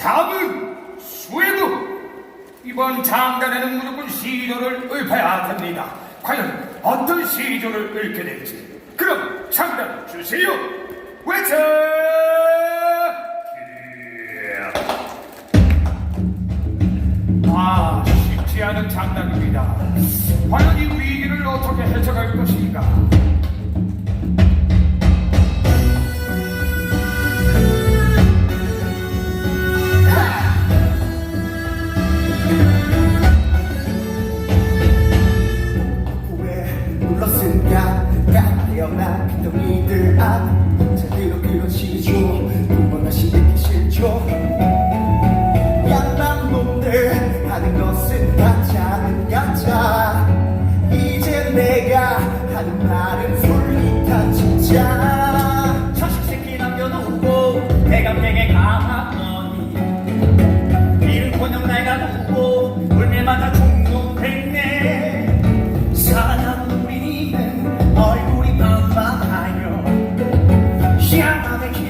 다음은 수해부 이번 장단에는 무조건 시조를 읊어야 할 텐니다. 과연 어떤 시조를 읊게 될지. 그럼 장단 주세요. 외쳐! 아 쉽지 않은 장단입니다. 과연 이 위기를 어떻게 헤쳐갈 것인가 까태어난 빈덩이들 앞 제대로 그런 시죠. 두번 다시 듣기 싫죠. 양반 놈들 하는 것은 가짜는 가짜. 이제 내가 하는 말은 솔깃한 진짜. 자식 새끼 남겨놓고 대감댁에 가봤더니 이른커녕 내가 누고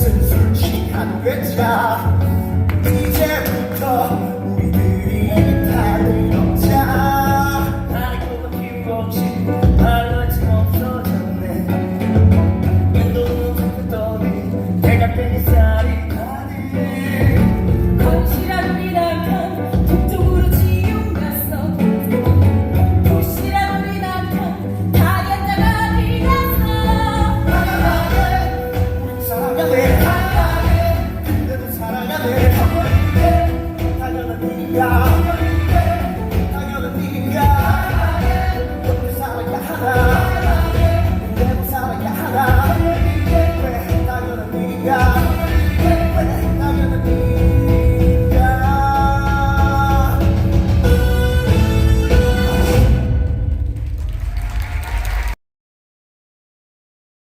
하는 짓은 술 취한 외자